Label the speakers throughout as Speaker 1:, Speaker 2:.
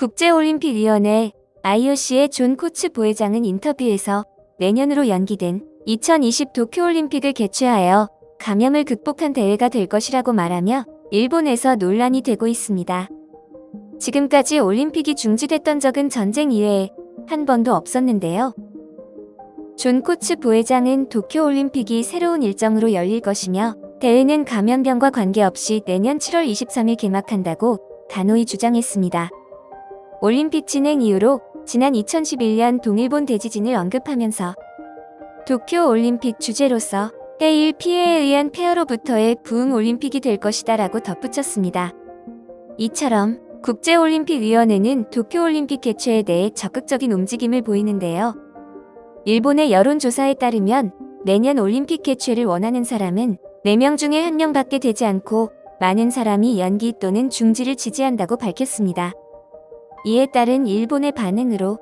Speaker 1: 국제올림픽위원회 IOC의 존 코츠 부회장은 인터뷰에서 내년으로 연기된 2020 도쿄올림픽을 개최하여 감염을 극복한 대회가 될 것이라고 말하며 일본에서 논란이 되고 있습니다. 지금까지 올림픽이 중지됐던 적은 전쟁 이외에 한 번도 없었는데요. 존 코츠 부회장은 도쿄올림픽이 새로운 일정으로 열릴 것이며 대회는 감염병과 관계없이 내년 7월 23일 개막한다고 단호히 주장했습니다. 올림픽 진행 이후로 지난 2011년 동일본 대지진을 언급하면서 도쿄 올림픽 주제로서 해일 피해에 의한 폐허로부터의 부흥 올림픽이 될 것이다 라고 덧붙였습니다. 이처럼 국제올림픽위원회는 도쿄올림픽 개최에 대해 적극적인 움직임을 보이는데요. 일본의 여론조사에 따르면 내년 올림픽 개최를 원하는 사람은 4명 중에 1명 밖에 되지 않고 많은 사람이 연기 또는 중지를 지지한다고 밝혔습니다. 이에 따른 일본의 반응으로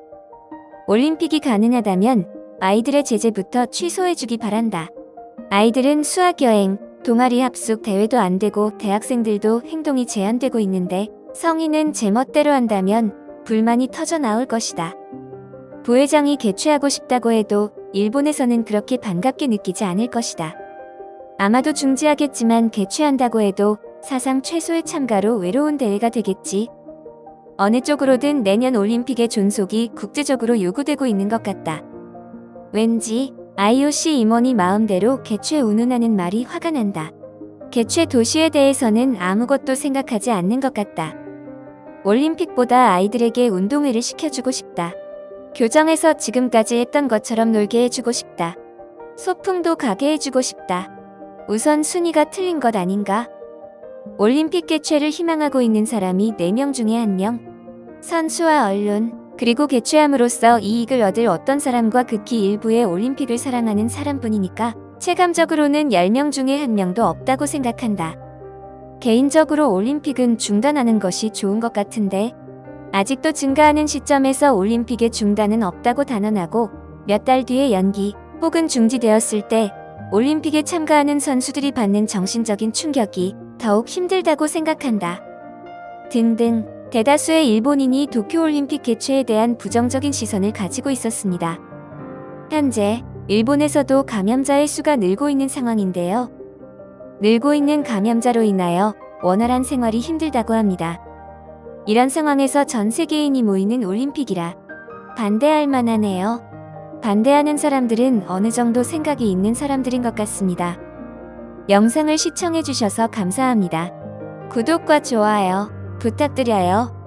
Speaker 1: 올림픽이 가능하다면 아이들의 제재부터 취소해주기 바란다. 아이들은 수학여행, 동아리 합숙 대회도 안 되고 대학생들도 행동이 제한되고 있는데 성인은 제멋대로 한다면 불만이 터져 나올 것이다. 부회장이 개최하고 싶다고 해도 일본에서는 그렇게 반갑게 느끼지 않을 것이다. 아마도 중지하겠지만 개최한다고 해도 사상 최소의 참가로 외로운 대회가 되겠지. 어느 쪽으로든 내년 올림픽의 존속이 국제적으로 요구되고 있는 것 같다. 왠지 IOC 임원이 마음대로 개최 운운하는 말이 화가 난다. 개최 도시에 대해서는 아무것도 생각하지 않는 것 같다. 올림픽보다 아이들에게 운동회를 시켜주고 싶다. 교정에서 지금까지 했던 것처럼 놀게 해주고 싶다. 소풍도 가게 해주고 싶다. 우선 순위가 틀린 것 아닌가? 올림픽 개최를 희망하고 있는 사람이 4명 중에 1명. 선수와 언론, 그리고 개최함으로써 이익을 얻을 어떤 사람과 극히 일부의 올림픽을 사랑하는 사람뿐이니까 체감적으로는 10명 중에 1명도 없다고 생각한다. 개인적으로 올림픽은 중단하는 것이 좋은 것 같은데 아직도 증가하는 시점에서 올림픽의 중단은 없다고 단언하고 몇 달 뒤에 연기 혹은 중지되었을 때 올림픽에 참가하는 선수들이 받는 정신적인 충격이 더욱 힘들다고 생각한다. 등등 대다수의 일본인이 도쿄올림픽 개최에 대한 부정적인 시선을 가지고 있었습니다. 현재 일본에서도 감염자의 수가 늘고 있는 상황인데요. 늘고 있는 감염자로 인하여 원활한 생활이 힘들다고 합니다. 이런 상황에서 전 세계인이 모이는 올림픽이라 반대할 만하네요. 반대하는 사람들은 어느 정도 생각이 있는 사람들인 것 같습니다. 영상을 시청해주셔서 감사합니다. 구독과 좋아요 부탁드려요.